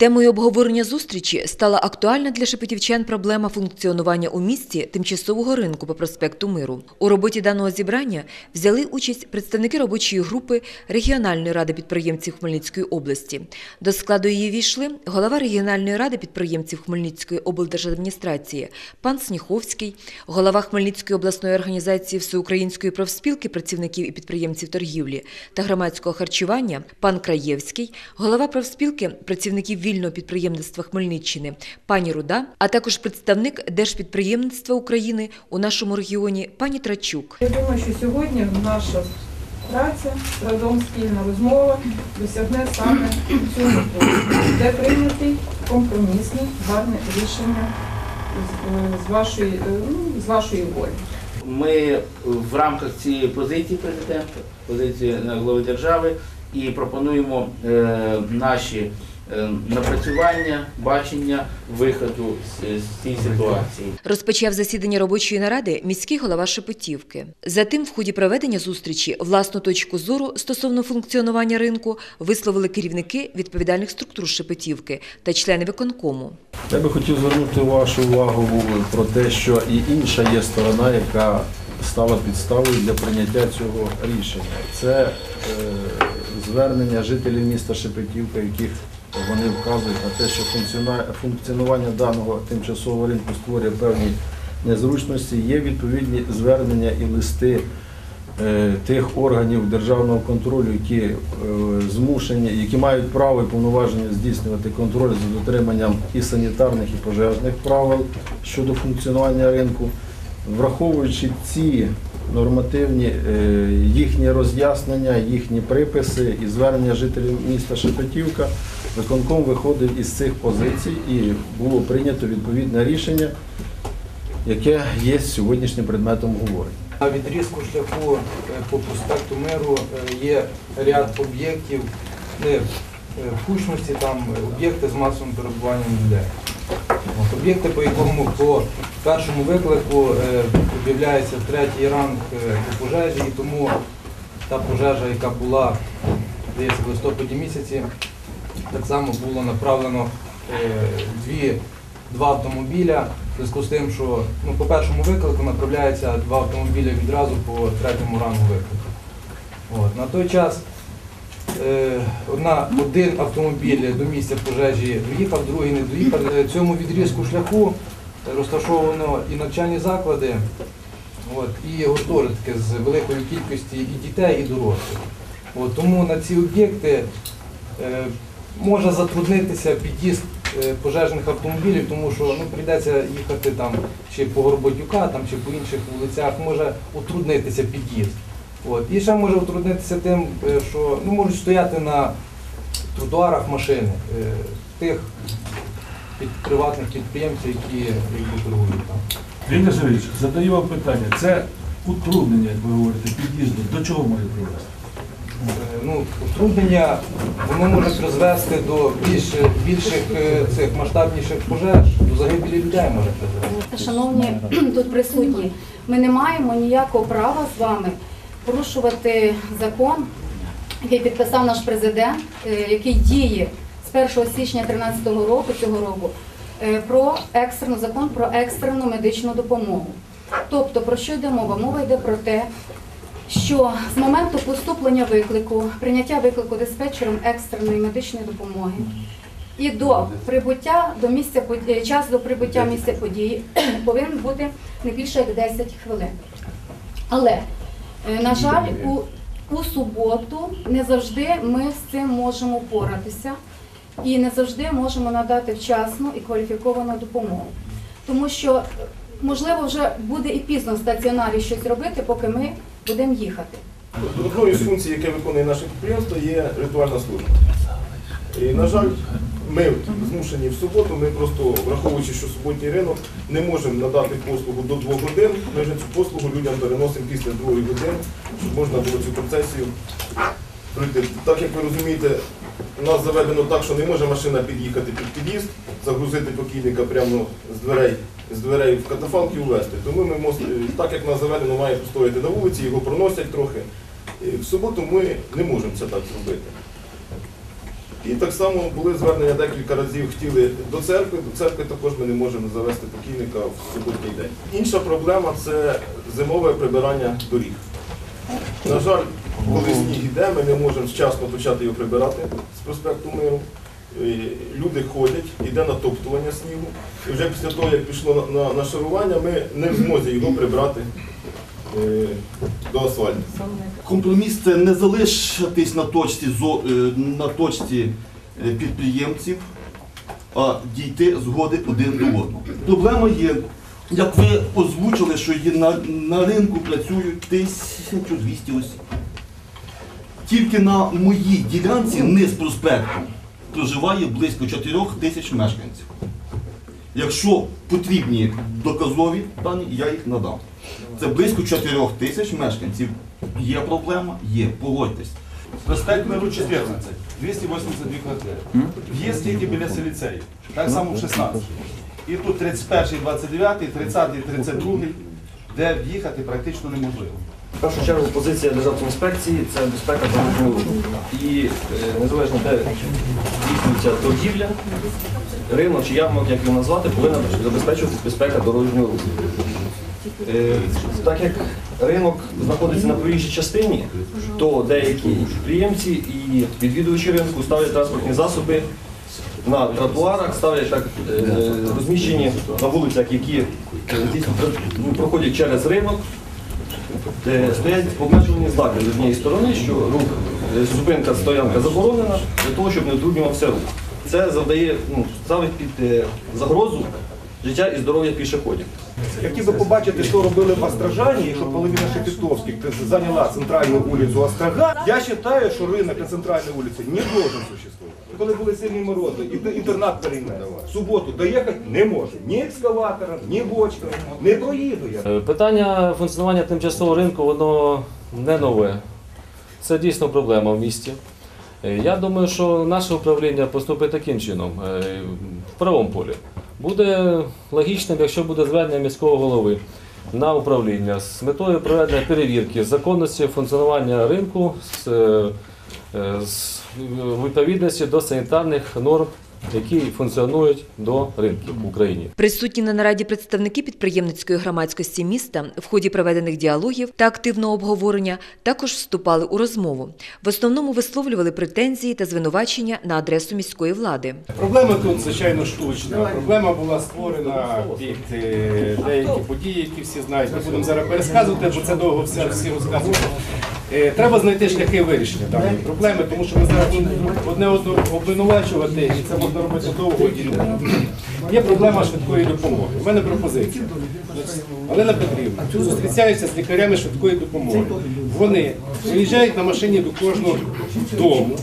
Темою обговорення зустрічі стала актуальна для шепетівчан проблема функціонування у місті тимчасового ринку по проспекту Миру. У роботі даного зібрання взяли участь представники робочої групи регіональної ради підприємців Хмельницької області. До складу її війшли голова регіональної ради підприємців Хмельницької облдержадміністрації пан Сніховський, голова Хмельницької обласної організації Всеукраїнської профспілки працівників і підприємців торгівлі та громадського харчування пан Краєвський, голова профспілки працівників вільного підприємництва Хмельниччини пані Руда, а також представник Держпідприємництва України у нашому регіоні пані Трачук. Я думаю, що сьогодні наша праця разом спільна розмова досягне саме цього де прийнятий компромісне, гарне рішення з- з вашої, е, ну, з вашої волі. Ми в рамках цієї позиції президента, позиції голови держави, і пропонуємо е, наші е, напрацювання, бачення виходу з, з цієї ситуації. Розпочав засідання робочої наради міський голова Шепетівки. Затим, в ході проведення зустрічі, власну точку зору стосовно функціонування ринку висловили керівники відповідальних структур Шепетівки та члени виконкому. Я би хотів звернути вашу увагу про те, що і інша є сторона, яка стала підставою для прийняття цього рішення. Це е, звернення жителів міста Шепетівка, яких вони вказують на те, що функціонування даного тимчасового ринку створює певні незручності. Є відповідні звернення і листи е, тих органів державного контролю, які е, змушені, які мають право і повноваження здійснювати контроль за дотриманням і санітарних, і пожежних правил щодо функціонування ринку. Враховуючи ці нормативні е, їхні роз'яснення, їхні приписи і звернення жителів міста Шепетівка, виконком виходив із цих позицій і було прийнято відповідне рішення, яке є сьогоднішнім предметом говорення. На відрізку шляху е, по проспекту Миру е, є ряд об'єктів, в кучності, там об'єкти з масовим перебуванням людей. Об'єкти, по якому по першому виклику е, об'являється третій ранг е, по пожежі, і тому та пожежа, яка була здається, в листопаді місяці, так само було направлено е, дві, два автомобіля. В зв'язку з тим, що ну, по першому виклику направляється два автомобіля відразу по третьому рангу виклику. От. На той час е, одна, один автомобіль до місця пожежі доїхав, другий не доїхав. Е, Цьому відрізку шляху розташовано і навчальні заклади, от, і гуртожитки з великою кількістю і дітей, і дорослих. От, тому на ці об'єкти е, може затруднитися під'їзд е, пожежних автомобілів, тому що ну, прийдеться їхати там чи по Горбатюка, там, чи по інших вулицях, може утруднитися під'їзд. От. І ще може утруднитися тим, е, що ну, можуть стояти на тротуарах машини е, тих під, приватних підприємців, які, які торгують там. Віктор Сергійович, задаю вам питання. Це утруднення, як ви говорите, під'їзду. До чого може привести? Е, ну, утруднення воно може призвести до більш, більших цих масштабніших пожеж, до загибелі людей може призвести. Шановні тут присутні, ми не маємо ніякого права з вами порушувати закон, який підписав наш президент, е, який діє з 1 січня 2013 року цього року, е, про екстрену закон про екстрену медичну допомогу. Тобто, про що йде мова? Мова йде про те, що з моменту поступлення виклику, прийняття виклику диспетчером екстреної медичної допомоги і до прибуття до місця події, час до прибуття місця події повинен бути не більше як 10 хвилин. Але, е, на жаль, у, у суботу не завжди ми з цим можемо впоратися і не завжди можемо надати вчасну і кваліфіковану допомогу. Тому що, е, можливо, вже буде і пізно в стаціонарі щось робити, поки ми будемо їхати. Одною з функцій, яке виконує наше підприємство, є ритуальна служба. І, на жаль, ми змушені в суботу, ми просто, враховуючи, що суботній ринок, не можемо надати послугу до двох годин. Ми вже цю послугу людям переносимо після другої години, щоб можна було цю процесію пройти. Так як ви розумієте, у нас заведено так, що не може машина під'їхати під під'їзд, загрузити покійника прямо з дверей, з дверей в катафалк і увезти. Тому ми мос- так як нас заведено, має постояти на вулиці, його проносять трохи. В суботу ми не можемо це так зробити. І так само були звернення декілька разів хотіли до церкви. До церкви також ми не можемо завести покійника в суботній день. Інша проблема це зимове прибирання доріг. На жаль, коли сніг йде, ми не можемо вчасно почати його прибирати з проспекту Миру. Люди ходять, йде натоптування снігу. І вже після того, як пішло на, на, на шарування, ми не в змозі його прибрати до асфальту. Компроміс це не залишитись на точці, е, на точці е, підприємців, а дійти згоди один до одного. Проблема є, як ви озвучили, що є на, на ринку працюють 1200 осіб. Тільки на моїй ділянці низ проспекту проживає близько 4 тисяч мешканців. Якщо потрібні доказові дані, я їх надам. Це близько 4 тисяч мешканців. Є проблема? Є, погодьтесь. Проспект Миру 14, 282 квартири. В'їзд тільки біля селіцею, так само в 16. І тут 31, 29, 30, 32, де в'їхати практично неможливо. В першу чергу позиція Державної інспекції це безпека дорожнього руху. І е, незалежно де здійснюється торгівля, ринок чи ярмарок, як його назвати, повинна забезпечувати безпека дорожнього руху. Е, Так як ринок знаходиться на проїжджій частині, то деякі підприємці і відвідувачі ринку ставлять транспортні засоби на тротуарах, ставлять так е, розміщені на вулицях, які проходять через ринок, стоять обмежувані знаки з однієї сторони, що рух е, зупинка стоянка заборонена для того, щоб не утруднювався рух. Це завдає, ну, ставить під е, загрозу життя і здоров'я пішоходів. Я хотів би побачити, що робили в Острожані, якщо половина Шепетовських зайняла центральну вулицю Острога. Я вважаю, що ринок на центральній вулиці не должен существувати. Коли були сильні морози, інтернат перейме, в суботу доїхати не може. Ні екскаватором, ні бочкою. Не проїду я. Е, Питання функціонування тимчасового ринку, воно не нове. Це дійсно проблема в місті. Е, Я думаю, що наше управління поступить таким чином, е, в правому полі. Буде логічним, якщо буде звернення міського голови на управління з метою проведення перевірки законності функціонування ринку з, е, е, з відповідності до санітарних норм, які функціонують до ринків в Україні. Присутні на нараді представники підприємницької громадськості міста в ході проведених діалогів та активного обговорення також вступали у розмову. В основному висловлювали претензії та звинувачення на адресу міської влади. Проблема тут, звичайно, штучна. Проблема була створена під е, деякі події, які всі знають. Ми будемо зараз пересказувати, бо це довго все всі розказують. Е, Треба знайти шляхи вирішення даної проблеми, тому що ми зараз одне одного обвинувачувати, і це можна робити довго і нудно. Є проблема швидкої допомоги. У мене пропозиція. Олена Петрівна зустрічається з лікарями швидкої допомоги. Вони приїжджають на машині до кожного дому.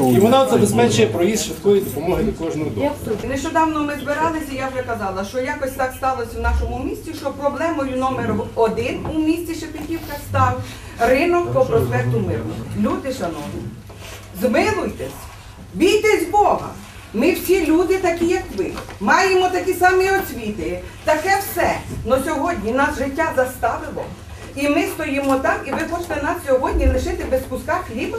І вона забезпечує проїзд швидкої допомоги до кожного дому. Нещодавно ми збиралися, я вже казала, що якось так сталося в нашому місті, що проблемою номер один у місті Шепетівка став ринок по проспекту Миру. Люди, шановні, змилуйтесь, бійтесь Бога. Ми всі люди такі, як ви. Маємо такі самі освіти, таке все. Но сьогодні нас життя заставило. І ми стоїмо так, і ви хочете нас сьогодні лишити без куска хліба?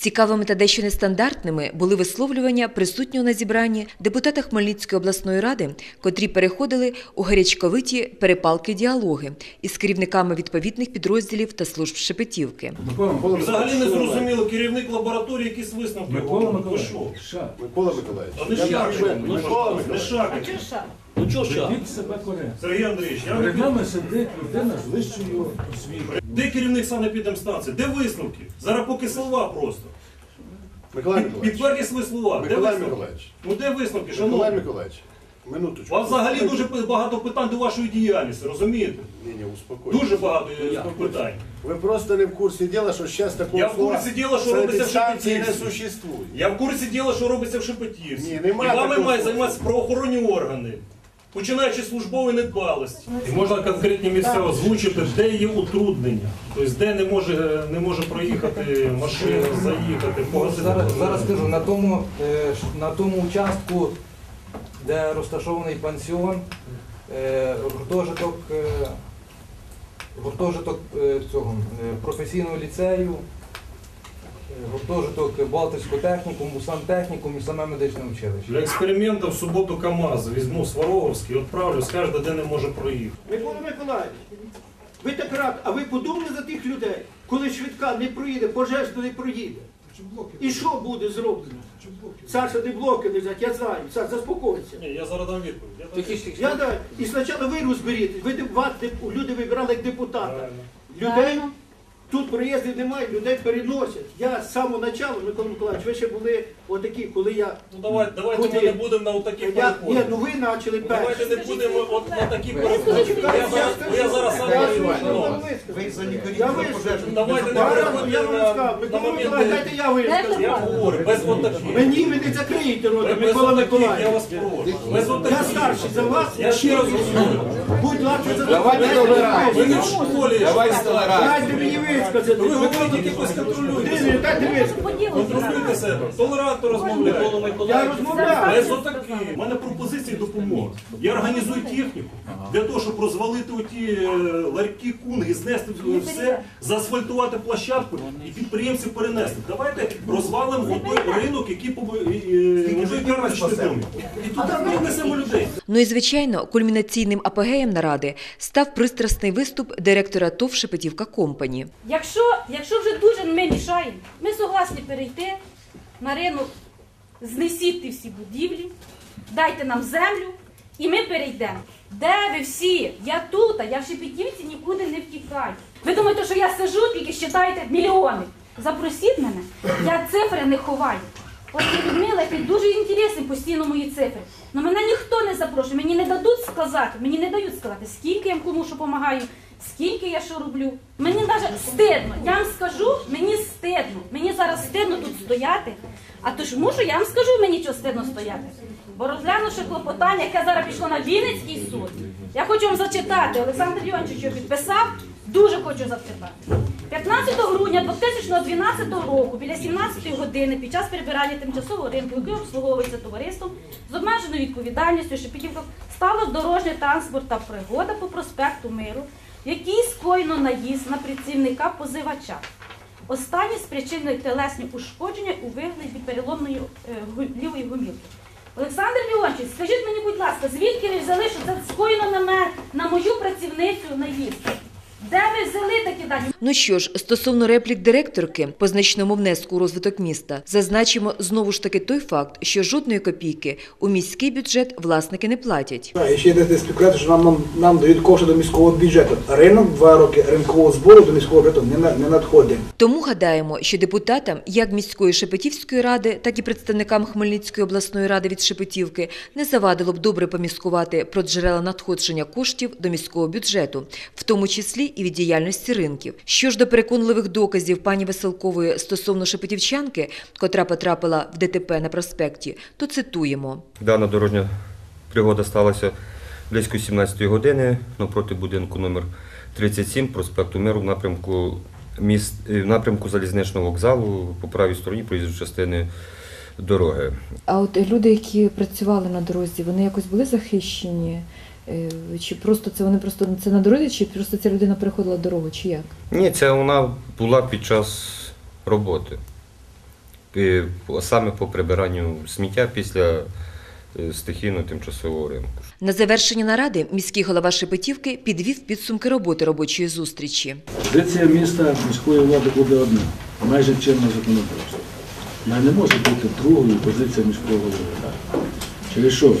Цікавими та дещо нестандартними були висловлювання присутнього на зібранні депутата Хмельницької обласної ради, котрі переходили у гарячковиті перепалки діалоги із керівниками відповідних підрозділів та служб Шепетівки. Взагалі не зрозуміло, керівник лабораторії якісь висновки. Микола Миколаївич? Микола Миколаївич. А не шарки. Ну чого ж? Ведіть себе коректно. Сергій Андрійович, я Перед нами сидить людина з вищою освітою. Де керівник санепідемстанції? Де висновки? Зараз поки слова просто. Миколай Миколаївич. Підтвердіть свої слова. Де Миколай висновки? Миколаївич. Ну де висновки, Миколай шановні? Миколаївич. Минуточку. Вас взагалі дуже багато питань до вашої діяльності, розумієте? Ні, ні, успокойтесь. Дуже багато е, питань. Ви просто не в курсі діла, що зараз такого Я в курсі діла, що робиться в санепідстанції не Шепетівці. существує. Я в курсі діла, що робиться в Шепетівці. Ні, І немає вами такого мають слова. займатися правоохоронні органи. Починаючи з службової недбалості. І можна конкретні місця озвучити, де є утруднення. Тобто де не може, не може проїхати машина, заїхати, погасити. Зараз, зараз скажу, на тому, е, ш- на тому участку, де розташований пансіон, е, гуртожиток, е, гуртожиток е, цього е, професійного ліцею, гуртожиток Балтійського технікуму, сантехнікум і саме медичне училище. Для експерименту в суботу КАМАЗ візьму Сваровський, відправлю, скаже, де не може проїхати. Микола Миколаївич, ви так рад, а ви подумали за тих людей, коли швидка не проїде, пожежна не проїде. І що буде зроблено? Саша, де блоки лежать, я знаю. Саша, заспокойся. Ні, я зараз дам відповідь. Я Я даю. І спочатку ви розберіть. Ви деп- вас деп- люди вибирали як депутата. Людей тут проїздів немає, людей переносять. Я з самого початку, Микола Миколаївич, ви ще були отакі, коли я. Ну давай, давайте ми не будемо на отаких Я, переходах. ні, ну ви почали Ну, Давайте не будемо от на такі переходи. Я зараз, я зараз сам Я ви за Я вийшов. Давайте не переходимо я вам на- сказав, на Микола момент, Миколаївич, дайте я вискажу. Я говорю, без отаких. Мені ви не закриєте рота, Без Микола Миколаївич. я вас прошу. Без Я отаких. старший за вас. Я ще раз говорю. Будь ласка, за Давайте Дайте Ви не в школі. Давайте толерантно. Дайте мені висказати. Ви говорите, якось контролюйте. Дайте висказати. Контролюйте себе. Толерантно розмовляйте. Я розмовляю. Без отаких. У мене пропозиції допомоги. Я організую техніку для того, щоб розвалити оті е, ларьки кунги, знести все, заасфальтувати площадку і підприємців перенести. Давайте розвалимо той ринок, який побудує домі. І туди ми внесемо людей. Ну і звичайно, кульмінаційним апогеєм наради став пристрасний виступ директора ТОВ Шепетівка Компані. Якщо, якщо вже дуже ми мішаємо, ми согласні перейти на ринок, знесіть всі будівлі, дайте нам землю і ми перейдемо. Де ви всі? Я тут, а я в Шепетівці нікуди не втікаю. Ви думаєте, що я сижу, тільки считаєте мільйони. Запросіть мене, я цифри не ховаю. От і Людмила, ти дуже інтересні постійно мої цифри. Но мене ніхто не запрошує, мені не дадуть сказати, мені не дають сказати, скільки я кому що допомагаю, скільки я що роблю. Мені навіть стидно. Я вам скажу, мені стидно. Мені зараз стидно тут стояти. А то ж мушу, я вам скажу, мені чого стидно стояти. Бо розглянувши клопотання, яке зараз пішло на Вінницький суд, я хочу вам зачитати. Олександр Леончич його підписав, дуже хочу зачитати. 15 грудня 2012 року біля 17 години під час перебирання тимчасового ринку, який обслуговується товариством з обмеженою відповідальністю Шепетівка, стало дорожній транспорт та пригода по проспекту Миру, в якій скоєно наїзд на працівника позивача. Останні спричинили телесні ушкодження у вигляді переломної е, лівої гумілки. Олександр Леончич, скажіть мені, будь ласка, звідки ви взяли, що це скоєно на на мою працівницю наїзд? Де ви взяли такі дані? Ну що ж, стосовно реплік директорки по значному внеску у розвиток міста, зазначимо знову ж таки той факт, що жодної копійки у міський бюджет власники не платять. І ще йде співпраця, що нам, нам, нам дають кошти до міського бюджету. Ринок два роки ринкового збору до міського бюджету не, не надходить. Тому гадаємо, що депутатам як міської Шепетівської ради, так і представникам Хмельницької обласної ради від Шепетівки не завадило б добре поміскувати про джерела надходження коштів до міського бюджету, в тому числі і від діяльності ринків. Що ж до переконливих доказів пані Веселкової стосовно шепетівчанки, котра потрапила в ДТП на проспекті, то цитуємо. Дана дорожня пригода сталася близько 17 години навпроти будинку номер 37 проспекту Миру в напрямку міст е, в напрямку залізничного вокзалу по правій стороні проїзду частини дороги. А от люди, які працювали на дорозі, вони якось були захищені? Е, Чи просто це вони просто це на дорозі, чи просто ця людина переходила дорогу, чи як? Ні, це вона була під час роботи. Саме по прибиранню сміття після е, стихійного тимчасового ринку. На завершення наради міський голова Шепетівки підвів підсумки роботи робочої зустрічі. Позиція міста міської влади буде одна, майже чинне законодавство. Вона не може бути другою позиція міського голови. Через що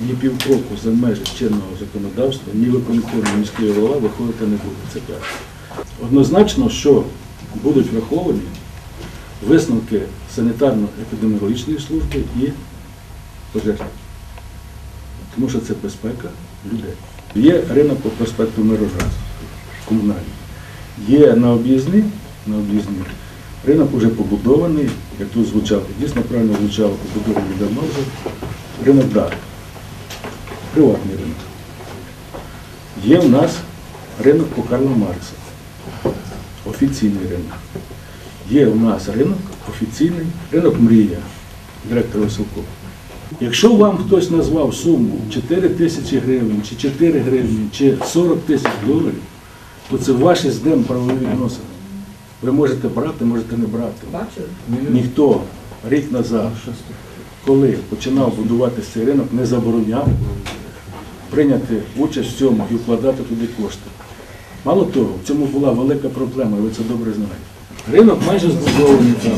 ні півкроку за межі чинного законодавства, ні виконком, ні міський голова виходити не буде. Це перше. Однозначно, що будуть враховані висновки санітарно-епідеміологічної служби і пожежної. Тому що це безпека людей. Є ринок по проспекту Мирожа комунальний. Є на об'їзні, на об'їзні. Ринок вже побудований, як тут звучало, дійсно правильно звучало, побудований давно вже. Ринок дар. Приватний ринок. Є в нас ринок по Карла Маркса. Офіційний ринок. Є у нас ринок офіційний, ринок Мрія, директор Веселков. Якщо вам хтось назвав суму 4 тисячі гривень, чи 4 гривні, чи 40 тисяч доларів, то це ваші з ним правові відносини. Ви можете брати, можете не брати. Ніхто рік назад, коли починав будувати цей ринок, не забороняв прийняти участь в цьому і вкладати туди кошти. Мало того, в цьому була велика проблема, і ви це добре знаєте. Ринок майже збудований там.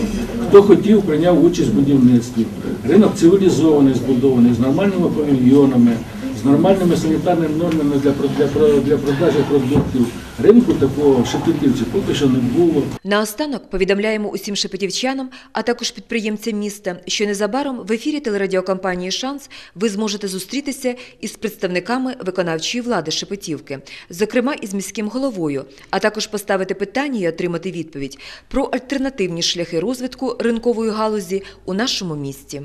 Хто хотів, прийняв участь в будівництві. Ринок цивілізований, збудований, з нормальними павільйонами, нормальними санітарними нормами для, для, для продажу продуктів. Ринку такого в Шепетівці поки що не було. Наостанок повідомляємо усім шепетівчанам, а також підприємцям міста, що незабаром в ефірі телерадіокомпанії Шанс ви зможете зустрітися із представниками виконавчої влади Шепетівки, зокрема із міським головою, а також поставити питання і отримати відповідь про альтернативні шляхи розвитку ринкової галузі у нашому місті.